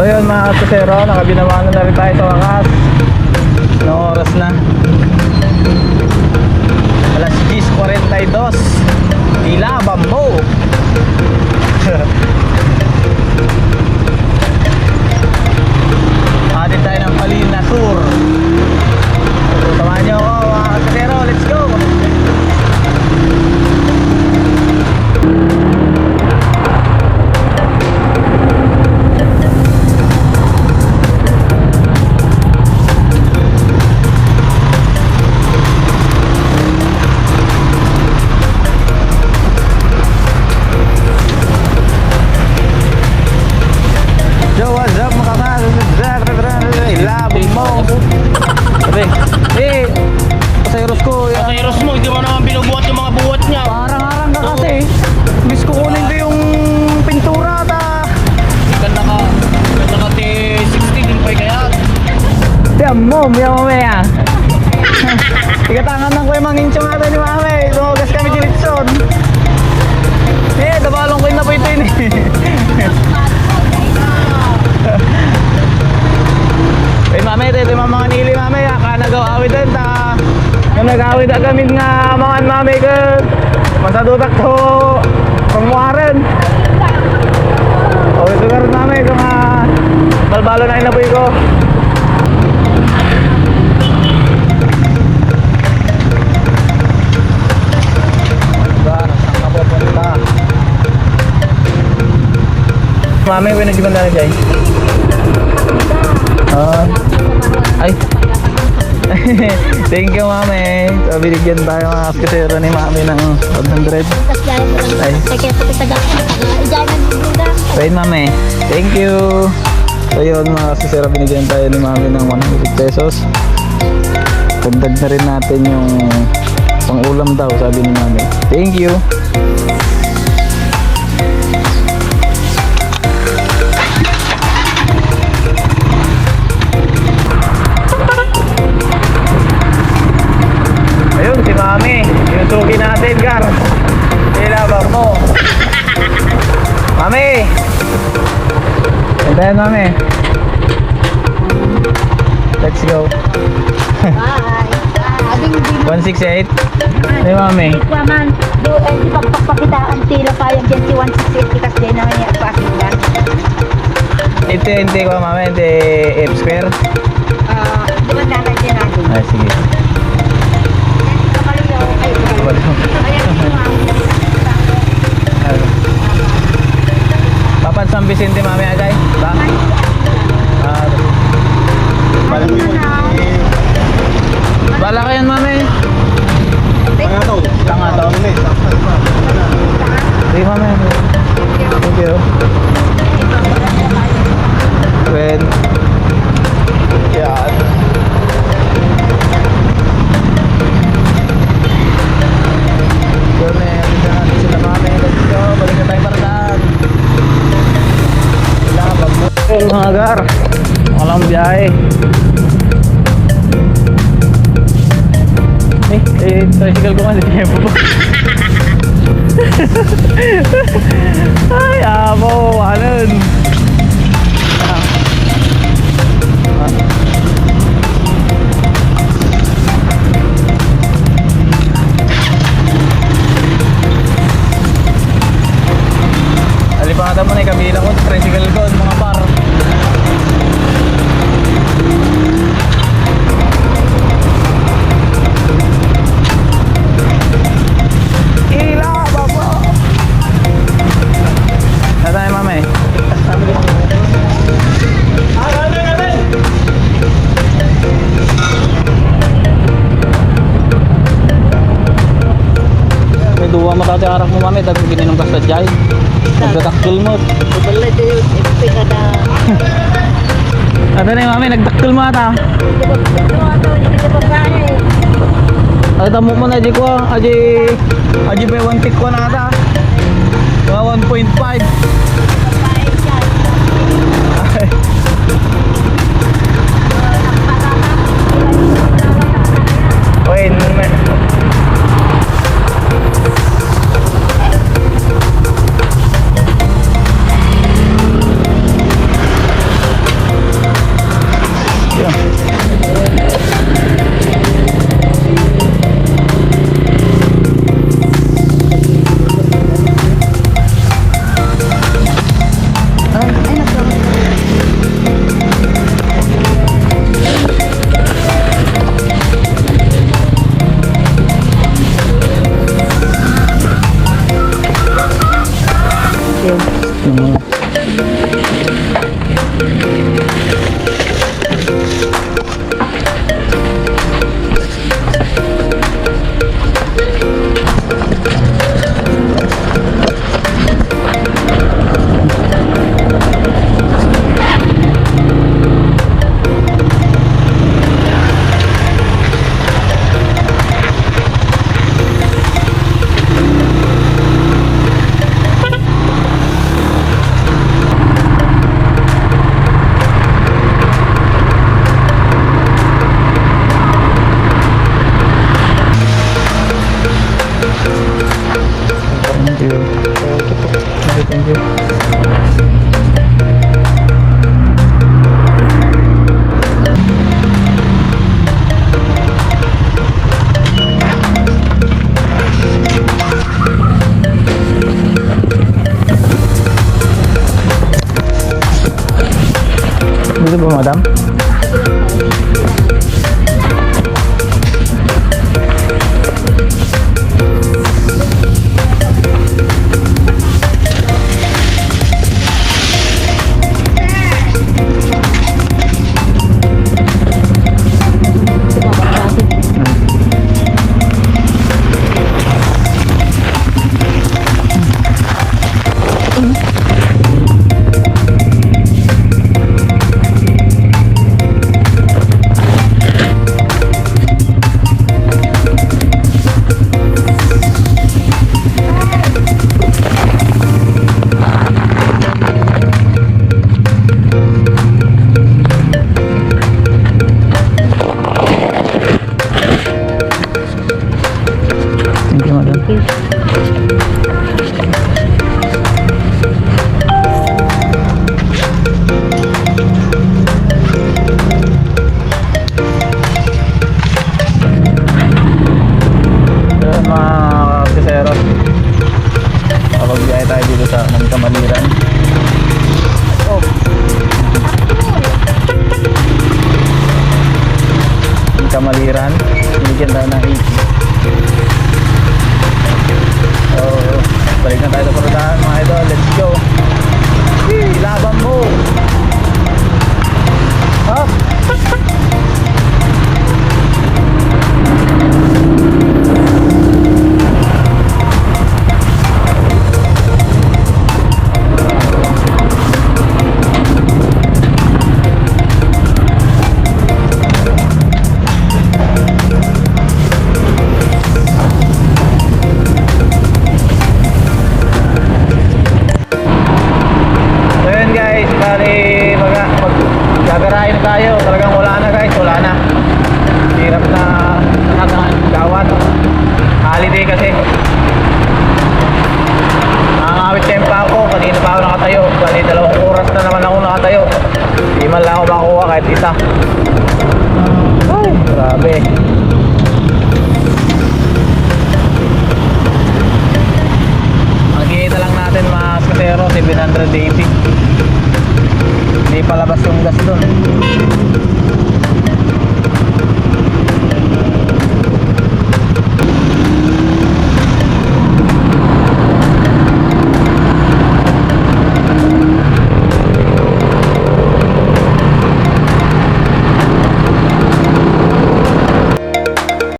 So yun mga kasero, nakabinawanan na rin tayo sa wakas. Anong oras na? Alas 10.42. Tila, bambo. ko, mo, hindi mo naman binubuhat yung mga buhat niya. Parang-arang ka kasi. Miss ko kunin ko yung pintura ta. Ganda ka, ganda ka te 60 din pa kaya. Tiyan mo, miya mamaya. Ikatangan ng kuya manginchong ata ni mami. Lumagas kami di Na kami nga mga ko. Masadutak to. Pangmuaren. O, ito karoon mami. Ito nga balbalo na inapoy ko. Mami, pinag-iban na dyan. Ah. ay. Thank you, mami. So, binigyan tayo mga kasero ni mami ng 100. Ay. Wait, mami. Thank you. So, yun mga kasero, binigyan tayo ni mami ng 100 pesos. Dagdag na rin natin yung pang-ulam daw, sabi ni mami. Thank you. Hintayin, Mami. Let's go. 168. Hey, Mami. Waman, do eh di pagpapakitaan tila payag yan si 168 kasi naman yung. Ito, hindi ko, Mami. Hindi F square. Ah, di ba natin? Ay, sige. Kamaliyaw, ay, ayan yung Papan San Vicente, Mami, agay. Ba? Ano na? Bala kayo, Mami. Tanga to. Tanga to. Sige, Mami. Thank you. When... Yun, mga gar. Walang biyahe. Eh, eh, tricycle ko kasi tempo pa. Ay, amo, anon. Tati arak mo, mami. Dagong gininong ka sa jay. Nagdadaktil mo. Balay tayo, ipi ka na. Ano na mami? Nagdaktil mo ata. Ay, tamo mo na, di ko. Aji, aji pa one tick ko na ata. Mga 1.5. yung mga Thank you. Thank you. Thank you. Dito po, madam? man lang ako makakuha kahit isa. Ay grabe. Magkita lang natin mga skatero 780 hindi palabas yung gas dun.